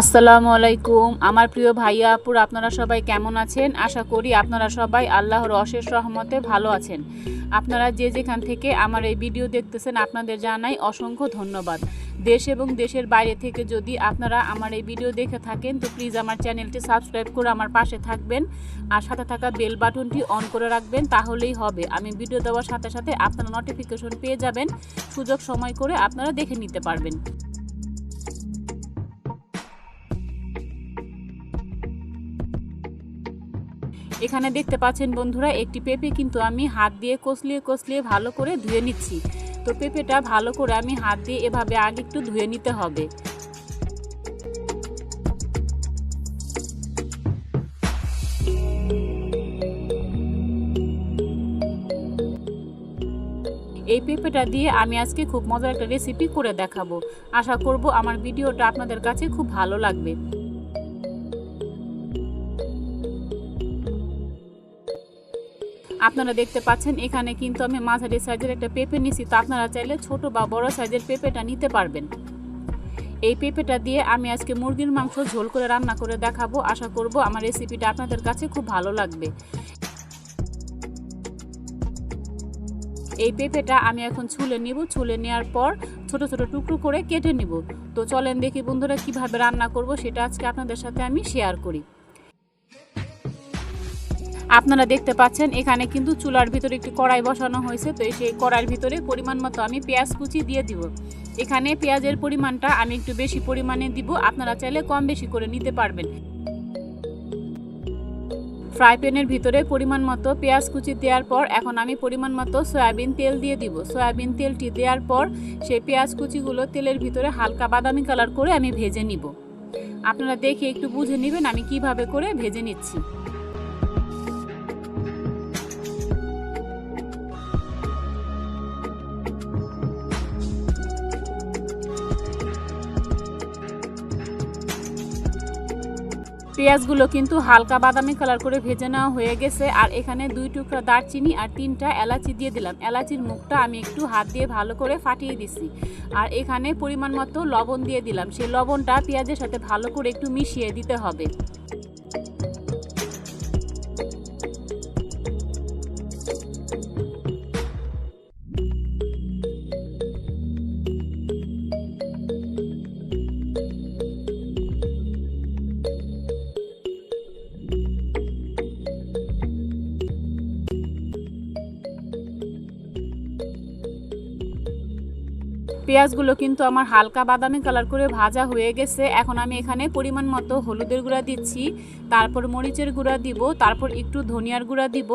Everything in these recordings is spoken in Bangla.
আসসালামু আলাইকুম। আমার প্রিয় ভাইয়া আপুর, আপনারা সবাই কেমন আছেন? আশা করি আপনারা সবাই আল্লাহর অশেষ রহমতে ভালো আছেন। আপনারা যে যেখান থেকে আমার এই ভিডিও দেখতেছেন, আপনাদের জানাই অসংখ্য ধন্যবাদ। দেশ এবং দেশের বাইরে থেকে যদি আপনারা আমার এই ভিডিও দেখে থাকেন, তো প্লিজ আমার চ্যানেলটি সাবস্ক্রাইব করে আমার পাশে থাকবেন আর সাথে থাকা বেল বাটনটি অন করে রাখবেন, তাহলেই হবে। আমি ভিডিও দেওয়ার সাথে সাথে আপনারা নোটিফিকেশন পেয়ে যাবেন। সুযোগ সময় করে আপনারা দেখে নিতে পারবেন। এখানে দেখতে পাচ্ছেন বন্ধুরা, একটি পেঁপে কিন্তু আমি হাত দিয়ে কষলিয়ে কষলিয়ে ভালো করে ধুয়ে নিচ্ছি। তো পেঁপেটা ভালো করে আমি হাত দিয়ে এভাবে আগে একটু ধুয়ে নিতে হবে। এই পেঁপেটা দিয়ে আমি আজকে খুব মজার একটা রেসিপি করে দেখাবো। আশা করব আমার ভিডিওটা আপনাদের কাছে খুব ভালো লাগবে। আপনারা দেখতে পাচ্ছেন, এখানে কিন্তু আমি মাঝারি সাইজের একটা পেঁপে নিছি। তো আপনারা চাইলে ছোট বা বড় সাইজের পেঁপেটা নিতে পারবেন। এই পেঁপেটা দিয়ে আমি আজকে মুরগির মাংস ঝোল করে রান্না করে দেখাবো। আশা করব আমার রেসিপিটা আপনাদের কাছে খুব ভালো লাগবে। এই পেঁপেটা আমি এখন ছুলে নিব। ছুলে নেওয়ার পর ছোট ছোট টুকরো করে কেটে নিব। তো চলেন দেখি বন্ধুরা কীভাবে রান্না করব, সেটা আজকে আপনাদের সাথে আমি শেয়ার করি। আপনারা দেখতে পাচ্ছেন, এখানে কিন্তু চুলার ভিতরে একটি কড়াই বসানো হয়েছে। তো সেই কড়াইয়ের ভিতরে পরিমাণ মতো আমি পেঁয়াজ কুচি দিয়ে দিব। এখানে পেঁয়াজের পরিমাণটা আমি একটু বেশি পরিমাণে দিব। আপনারা চাইলে কম বেশি করে নিতে পারবেন। ফ্রাই প্যানের ভিতরে পরিমাণ মতো পেঁয়াজ কুচি দেওয়ার পর এখন আমি পরিমাণ মতো সয়াবিন তেল দিয়ে দিব। সয়াবিন তেলটি দেওয়ার পর সেই পেঁয়াজ কুচিগুলো তেলের ভিতরে হালকা বাদামি কালার করে আমি ভেজে নিব। আপনারা দেখে একটু বুঝে নেবেন আমি কীভাবে করে ভেজে নিচ্ছি। পেঁয়াজগুলো কিন্তু হালকা বাদামি কালার করে ভেজে নেওয়া হয়ে গেছে। আর এখানে দুই টুকরা দারচিনি আর তিনটা এলাচি দিয়ে দিলাম। এলাচির মুখটা আমি একটু হাত দিয়ে ভালো করে ফাটিয়ে দিছি আর এখানে পরিমাণ মতো লবণ দিয়ে দিলাম। সেই লবণটা পেঁয়াজের সাথে ভালো করে একটু মিশিয়ে দিতে হবে। পেঁয়াজগুলো কিন্তু আমার হালকা বাদামি কালার করে ভাজা হয়ে গেছে। এখন আমি এখানে পরিমাণ মতো হলুদের গুঁড়া দিচ্ছি। তারপর মরিচের গুঁড়া দিব, তারপর একটু ধনিয়ার গুঁড়া দিব,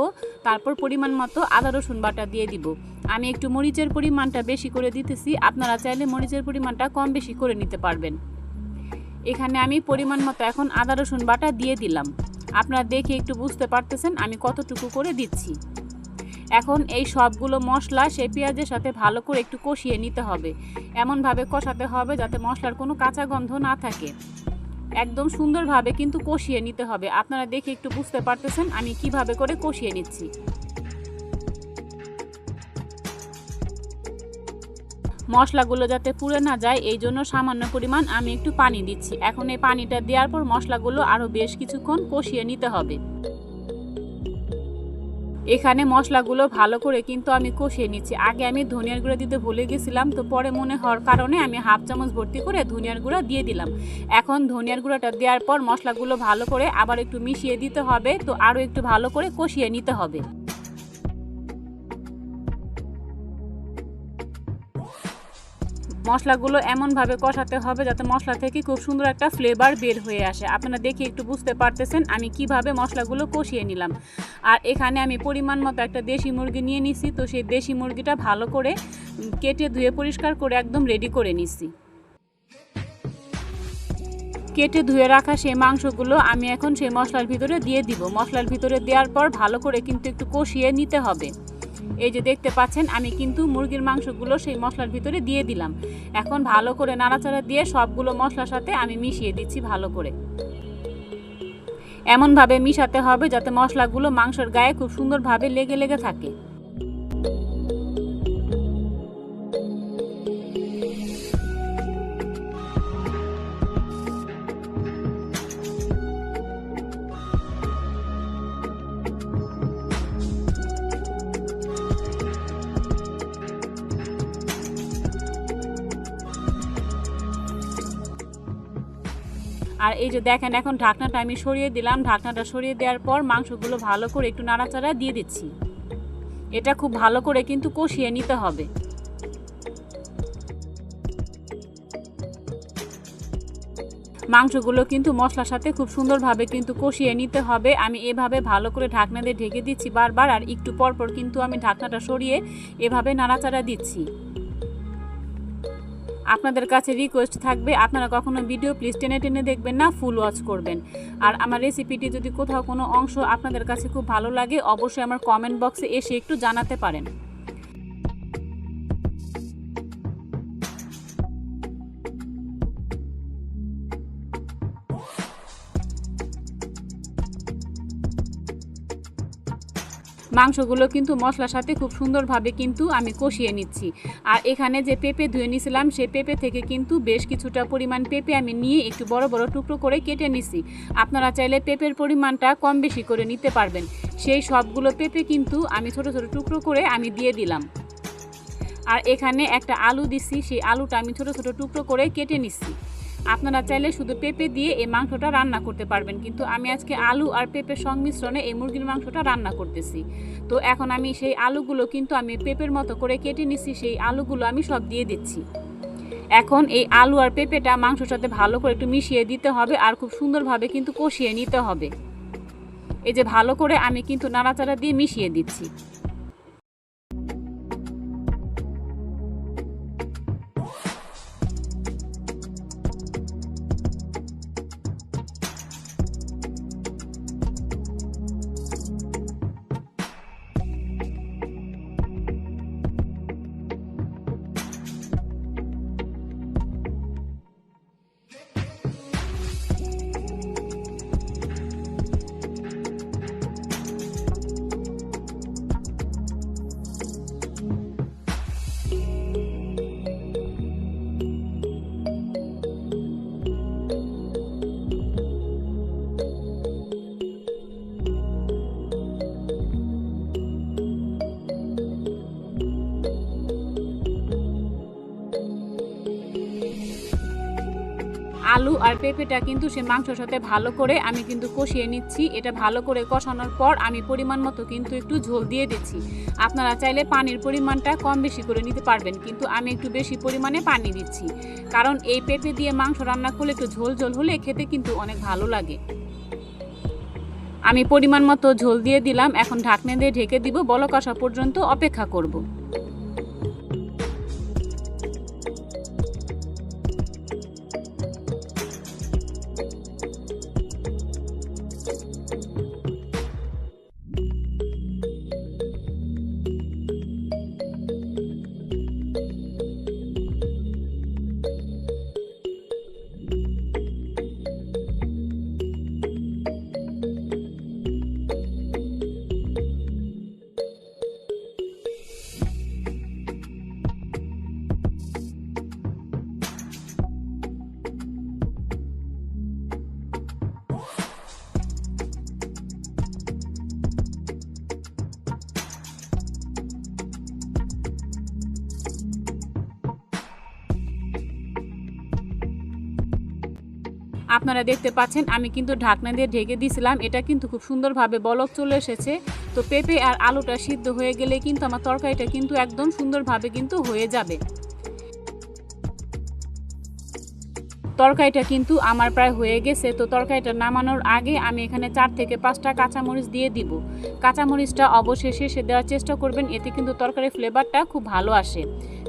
তারপর পরিমাণ মতো আদা, রসুন বাটা দিয়ে দিব। আমি একটু মরিচের পরিমাণটা বেশি করে দিতেছি। আপনারা চাইলে মরিচের পরিমাণটা কম বেশি করে নিতে পারবেন। এখানে আমি পরিমাণ মতো এখন আদা, রসুন বাটা দিয়ে দিলাম। আপনারা দেখে একটু বুঝতে পারতেছেন আমি কতটুকু করে দিচ্ছি। এখন এই সবগুলো মশলা সেই পেঁয়াজের সাথে ভালো করে একটু কষিয়ে নিতে হবে। এমনভাবে কষাতে হবে যাতে মশলার কোনো কাঁচা গন্ধ না থাকে। একদম সুন্দরভাবে কিন্তু কষিয়ে নিতে হবে। আপনারা দেখে একটু বুঝতে পারতেছেন আমি কীভাবে করে কষিয়ে নিচ্ছি। মশলাগুলো যাতে পুড়ে না যায়, এই জন্য সামান্য পরিমাণ আমি একটু পানি দিচ্ছি। এখন এই পানিটা দেওয়ার পর মশলাগুলো আরও বেশ কিছুক্ষণ কষিয়ে নিতে হবে। এখানে মশলাগুলো ভালো করে কিন্তু আমি কষিয়ে নিচ্ছি। আগে আমি ধনিয়ার গুঁড়ো দিতে ভুলে গেছিলাম, তো পরে মনে হওয়ার কারণে আমি হাফ চামচ ভর্তি করে ধনিয়ার গুঁড়া দিয়ে দিলাম। এখন ধনিয়ার গুঁড়োটা দেওয়ার পর মশলাগুলো ভালো করে আবার একটু মিশিয়ে দিতে হবে, তো আরও একটু ভালো করে কষিয়ে নিতে হবে। মশলাগুলো এমনভাবে কষাতে হবে যাতে মশলা থেকে খুব সুন্দর একটা ফ্লেভার বের হয়ে আসে। আপনারা দেখে একটু বুঝতে পারতেছেন আমি কীভাবে মশলাগুলো কষিয়ে নিলাম। আর এখানে আমি পরিমাণ মতো একটা দেশি মুরগি নিয়ে নিছি, তো সেই দেশি মুরগিটা ভালো করে কেটে ধুয়ে পরিষ্কার করে একদম রেডি করে নিছি। কেটে ধুয়ে রাখা সেই মাংসগুলো আমি এখন সেই মশলার ভিতরে দিয়ে দিব। মশলার ভিতরে দেওয়ার পর ভালো করে কিন্তু একটু কষিয়ে নিতে হবে। এই যে দেখতে পাচ্ছেন, আমি কিন্তু মুরগির মাংসগুলো সেই মশলার ভিতরে দিয়ে দিলাম। এখন ভালো করে নাড়াচাড়া দিয়ে সবগুলো মশলার সাথে আমি মিশিয়ে দিচ্ছি ভালো করে। এমনভাবে মিশাতে হবে যাতে মশলাগুলো মাংসের গায়ে খুব সুন্দরভাবে লেগে লেগে থাকে। আর এই যে দেখেন, এখন ঢাকনাটা আমি সরিয়ে দিলাম। ঢাকনাটা সরিয়ে দেওয়ার পর মাংসগুলো ভালো করে একটু নাড়াচাড়া দিয়ে দিচ্ছি। এটা খুব ভালো করে কিন্তু কষিয়ে নিতে হবে। মাংসগুলো কিন্তু মশলার সাথে খুব সুন্দরভাবে কিন্তু কষিয়ে নিতে হবে। আমি এভাবে ভালো করে ঢাকনা দিয়ে ঢেকে দিচ্ছি বারবার, আর একটু পরপর কিন্তু আমি ঢাকনাটা সরিয়ে এভাবে নাড়াচাড়া দিচ্ছি। আপনাদের কাছে রিকোয়েস্ট থাকবে, আপনারা কখনো ভিডিও প্লিজ টেনে টেনে দেখবেন না ফুল ওয়াচ করবেন। আর আমার রেসিপিটি যদি কোথাও কোনো অংশ আপনাদের কাছে খুব ভালো লাগে, অবশ্যই আমার কমেন্ট বক্সে এসে একটু জানাতে পারেন। মাংসগুলো কিন্তু মশলার সাথে খুব সুন্দরভাবে কিন্তু আমি কষিয়ে নিচ্ছি। আর এখানে যে পেঁপে ধুয়ে নিয়েছিলাম সেই পেঁপে থেকে কিন্তু বেশ কিছুটা পরিমাণ পেঁপে আমি নিয়ে একটু বড় বড় টুকরো করে কেটে নিছি। আপনারা চাইলে পেঁপের পরিমাণটা কম বেশি করে নিতে পারবেন। সেই সবগুলো পেঁপে কিন্তু আমি ছোট ছোট টুকরো করে আমি দিয়ে দিলাম। আর এখানে একটা আলু দিছি, সেই আলুটা আমি ছোট ছোট টুকরো করে কেটে নিচ্ছি আপনারা চাইলে শুধু পেঁপে দিয়ে এই মাংসটা রান্না করতে পারবেন। কিন্তু আমি আজকে আলু আর পেঁপের সংমিশ্রণে এই মুরগির মাংসটা রান্না করতেছি। তো এখন আমি সেই আলুগুলো কিন্তু আমি পেঁপের মতো করে কেটে নিছি, সেই আলুগুলো আমি সব দিয়ে দিচ্ছি। এখন এই আলু আর পেঁপেটা মাংসর সাথে ভালো করে একটু মিশিয়ে দিতে হবে আর খুব সুন্দরভাবে কিন্তু কষিয়ে নিতে হবে। এই যে ভালো করে আমি কিন্তু নাড়াচাড়া দিয়ে মিশিয়ে দিচ্ছি। আলু আর পেঁপেটা কিন্তু সে মাংসর সাথে ভালো করে আমি কিন্তু কষিয়ে নিচ্ছি। এটা ভালো করে কষানোর পর আমি পরিমাণ মতো কিন্তু একটু ঝোল দিয়ে দিচ্ছি। আপনারা চাইলে পানির পরিমাণটা কম বেশি করে নিতে পারবেন, কিন্তু আমি একটু বেশি পরিমাণে পানি দিচ্ছি। কারণ এই পেঁপে দিয়ে মাংস রান্না করলে একটু ঝোল ঝোল হলে খেতে কিন্তু অনেক ভালো লাগে। আমি পরিমাণ মতো ঝোল দিয়ে দিলাম, এখন ঢাকনা দিয়ে ঢেকে দিব, বলক আসা পর্যন্ত অপেক্ষা করব। আপনারা দেখতে পাচ্ছেন, আমি কিন্তু ঢাকনা দিয়ে ঢেকে দিয়েছিলাম এটা কিন্তু খুব সুন্দরভাবে বলক চলে এসেছে। তো পেঁপে আর আলুটা সিদ্ধ হয়ে গেলে কিন্তু আমার তরকারিটা কিন্তু একদম সুন্দরভাবে কিন্তু হয়ে যাবে। তরকারিটা কিন্তু আমার প্রায় হয়ে গেছে। তো তরকারিটা নামানোর আগে আমি এখানে চার থেকে পাঁচটা কাঁচামরিচ দিয়ে দিব। কাঁচামরিচটা অবশেষে শেষে দেওয়ার চেষ্টা করবেন, এতে কিন্তু তরকারির ফ্লেভারটা খুব ভালো আসে।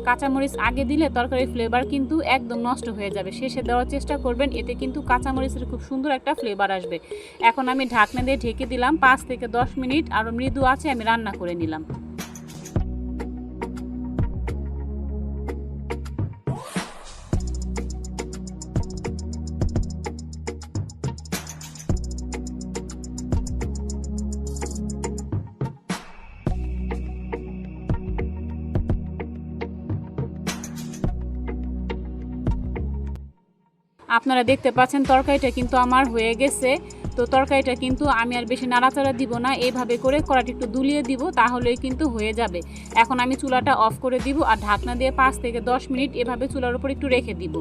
কাঁচামরিচ আগে দিলে তরকারির ফ্লেভার কিন্তু একদম নষ্ট হয়ে যাবে। শেষে দেওয়ার চেষ্টা করবেন, এতে কিন্তু কাঁচামরিচের খুব সুন্দর একটা ফ্লেভার আসবে। এখন আমি ঢাকনা দিয়ে ঢেকে দিলাম, পাঁচ থেকে দশ মিনিট আরও মৃদু আছে, আমি রান্না করে নিলাম। আপনারা দেখতে পাচ্ছেন, তরকারিটা কিন্তু আমার হয়ে গেছে। তো তরকারিটা কিন্তু আমি আর বেশি নাড়াচাড়া দিব না এইভাবে করে কড়াটি একটু দুলিয়ে দিব, তাহলেই কিন্তু হয়ে যাবে। এখন আমি চুলাটা অফ করে দিব আর ঢাকনা দিয়ে পাঁচ থেকে দশ মিনিট এভাবে চুলার উপর একটু রেখে দিব।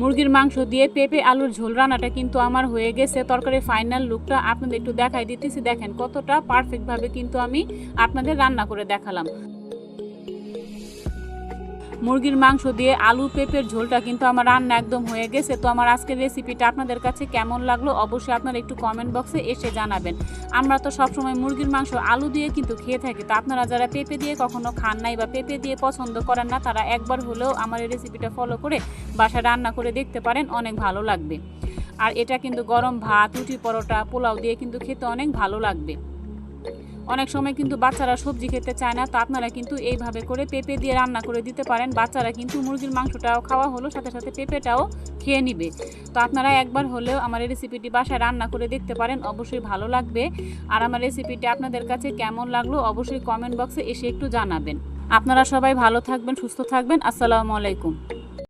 মুরগির মাংস দিয়ে পেঁপে, আলুর ঝোল রান্নাটা কিন্তু আমার হয়ে গেছে। তরকারির ফাইনাল লুকটা আপনাদের একটু দেখাই দিতেছি। দেখেন কতটা পারফেক্টভাবে কিন্তু আমি আপনাদের রান্না করে দেখালাম। মুরগির মাংস দিয়ে আলু, পেঁপের ঝোলটা কিন্তু আমার রান্না একদম হয়ে গেছে। তো আমার আজকের রেসিপিটা আপনাদের কাছে কেমন লাগল অবশ্যই আপনারা একটু কমেন্ট বক্সে এসে জানাবেন। আমরা তো সবসময় মুরগির মাংস আলু দিয়ে কিন্তু খেয়ে থাকি। তো আপনারা যারা পেঁপে দিয়ে কখনো খান নাই বা পেঁপে দিয়ে পছন্দ করেন না, তারা একবার হলেও আমার এই রেসিপিটা ফলো করে বাসায় রান্না করে দেখতে পারেন, অনেক ভালো লাগবে। আর এটা কিন্তু গরম ভাত, রুটি পরোটা, পোলাও দিয়ে কিন্তু খেতে অনেক ভালো লাগবে। অনেক সময় কিন্তু বাচ্চারা সবজি খেতে চায় না, তো আপনারা কিন্তু এইভাবে করে পেঁপে দিয়ে রান্না করে দিতে পারেন। বাচ্চারা কিন্তু মুরগির মাংসটাও খাওয়া হলো, সাথে সাথে পেঁপেটাও খেয়ে নিবে। তো আপনারা একবার হলেও আমার এই রেসিপিটি বাসায় রান্না করে দেখতে পারেন, অবশ্যই ভালো লাগবে। আর আমার রেসিপিটি আপনাদের কাছে কেমন লাগল অবশ্যই কমেন্ট বক্সে এসে একটু জানাবেন। আপনারা সবাই ভালো থাকবেন, সুস্থ থাকবেন। আসসালামু আলাইকুম।